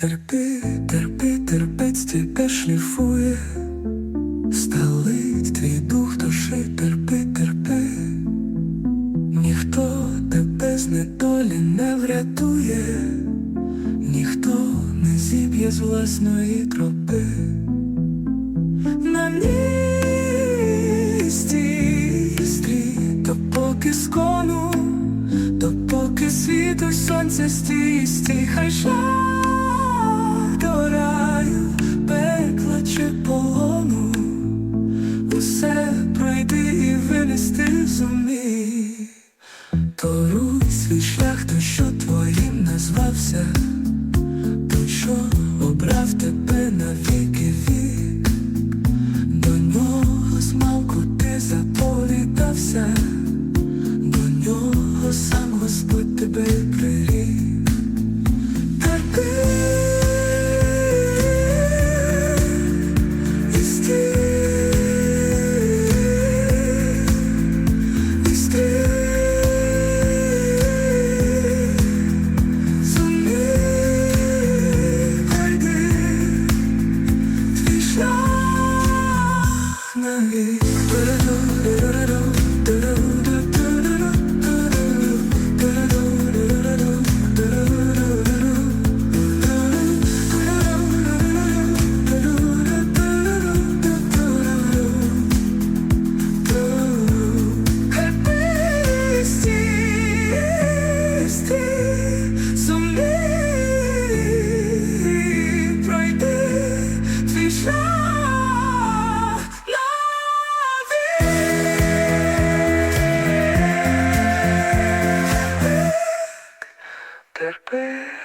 Терпи, терпи, терпець тебе шліфує, сталить твій дух душі, терпи, терпи, ніхто тебе з недолі не врятує, ніхто не зіб'є з власної тропи. На місці стрій, допоки скону, допоки світу сонце стій, стій, хай шлях винести зумів Торуй свій шлях, то що твоїм назвався, то що обрав тебе на віки вік, до нього смалку, ти заповідався, до нього сам Господь тебе привів. Okay. cuerpo.